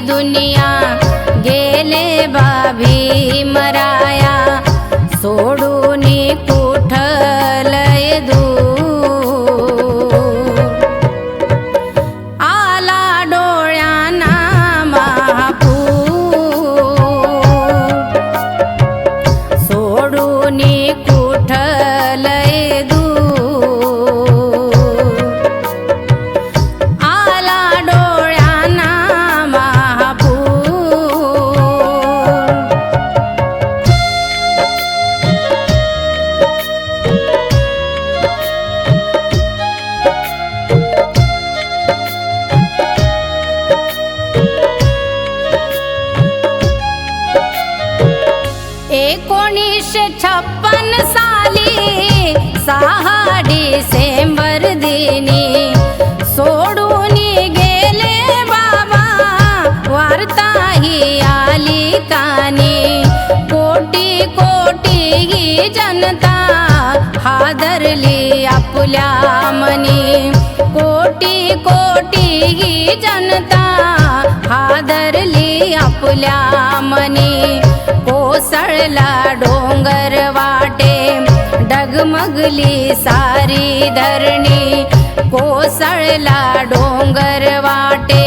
दुनिया गेले बाभी मराया सोडून आपल्या मनी कोटी कोटी ही जनता हादरली आपल्या मनी. कोसळला डोंगर वाटे डगमगली सारी धरणी. कोसळला डोंगर वाटे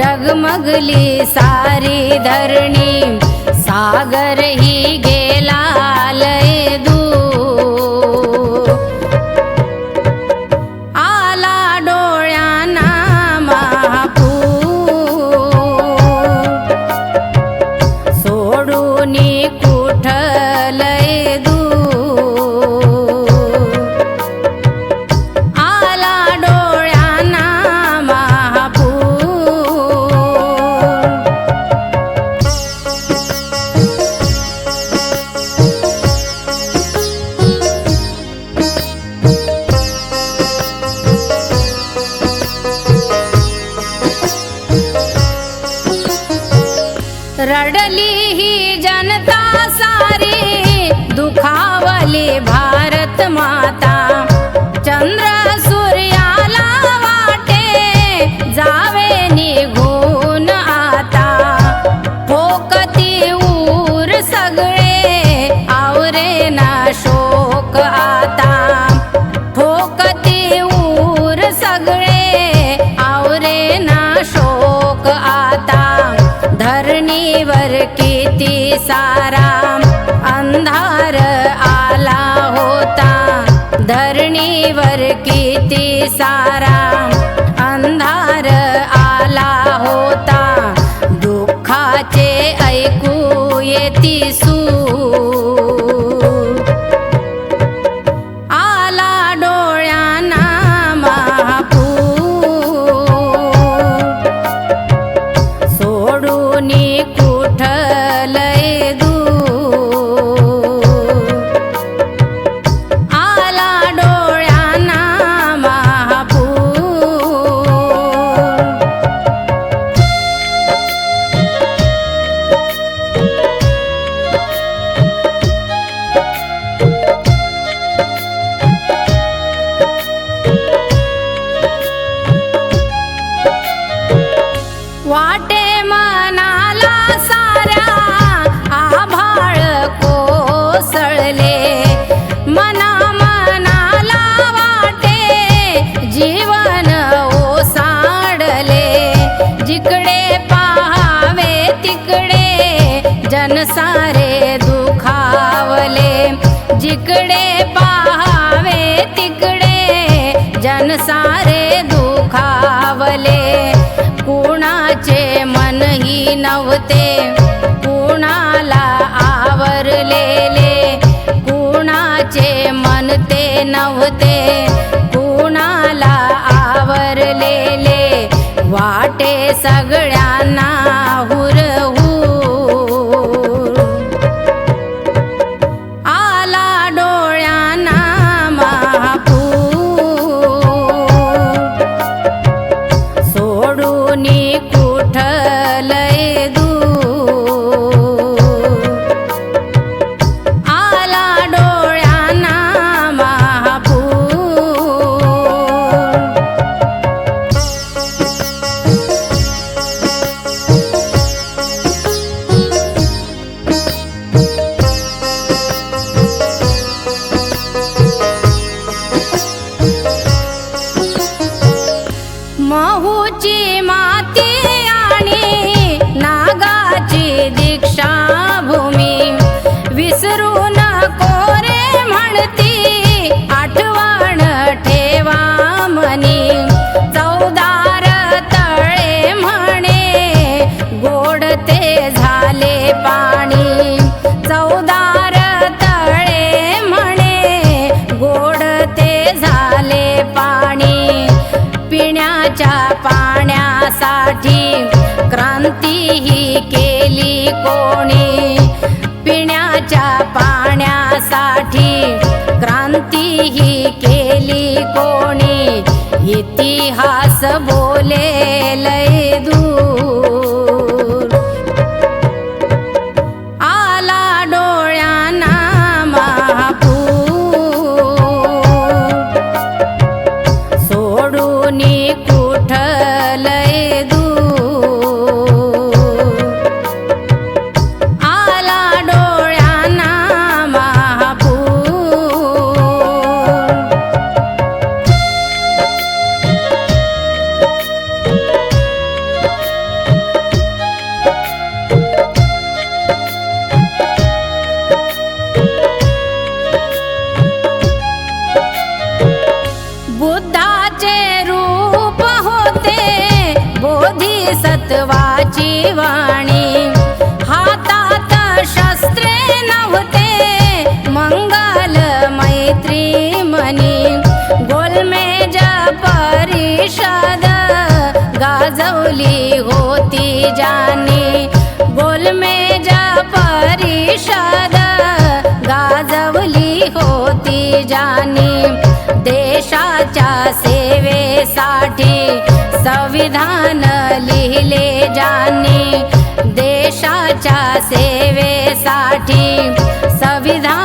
डगमगली सारी धरणी. सागर ही गेला लय दूर. सारी दुखावली भारत माता. चंद्र सूर्याला वाटे जावे निघून आता. ठोकती ऊर सगळे आवरे ना शोक आता. ठोकती ऊर सगळे आवरे ना शोक आता. धरणीवर किती सा अंधार आला होता. धरणीवर किती सारा जिकडे पाहावे तिकडे जनसारे दुखावले. जिकडे पाहावे तिकडे जनसारे दुखावले. कुणाचे मनही नव्हते कुणाला आवरलेले. कुणाचे मन ते नव्हते सग आठवण ठेवा चौदार तळे म्हणे. झाले पाणी. चौदार तळे म्हणे. झाले पाणी. पिण्याच्या पाण्यासाठी क्रांती ही केली कोणी. पिण्याच्या पाण्यासाठी क्रांती ही केली कोणी. इतिहास बोलेल. बुद्धाचे रूप होते. बोधिसत्वाची वाणी. हातात शस्त्रे नव्हते. मंगल मैत्री मनी गोलमेज परिषद गाजवली होती जानी गोलमेज परिषद गाजवली होती जानी सेवेसाठी संविधान लिहिले जानी। देशाच्या सेवेसाठी संविधान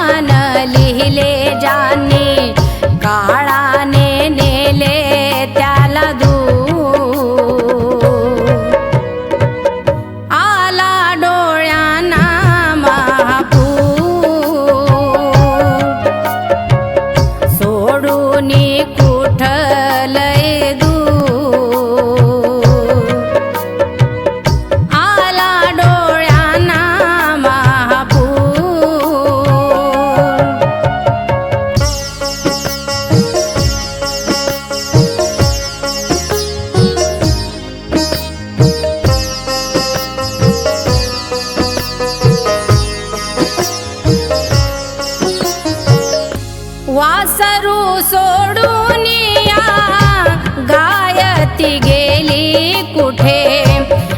सोडून या. गायती गेली कुठे?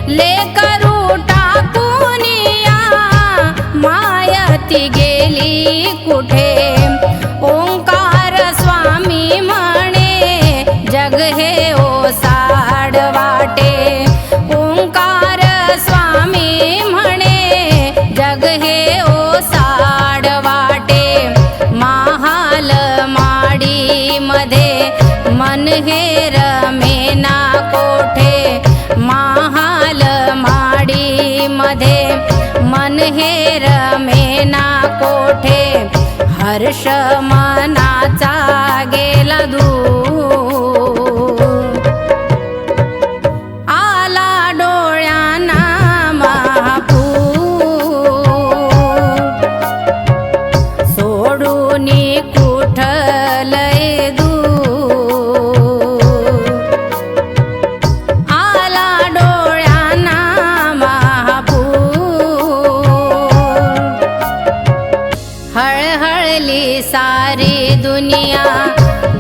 लेकरू टाकून या. मायती गेली मन मेना कोठे? महाल माडी मध्ये मन हे रमेना कोठे? हर्ष मनाचा गेला दूर. हळली सारी दुनिया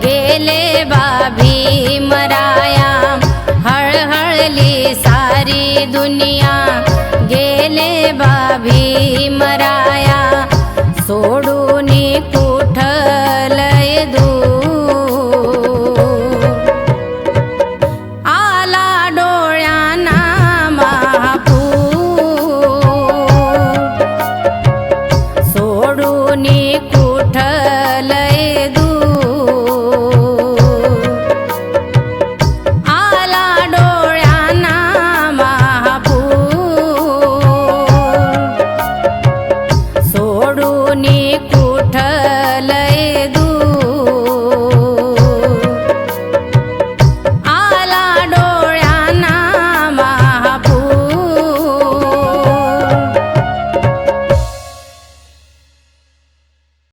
गेले बाबी मराया. हळहळली सारी दुनिया गेले बाबी मराया. सोडून तू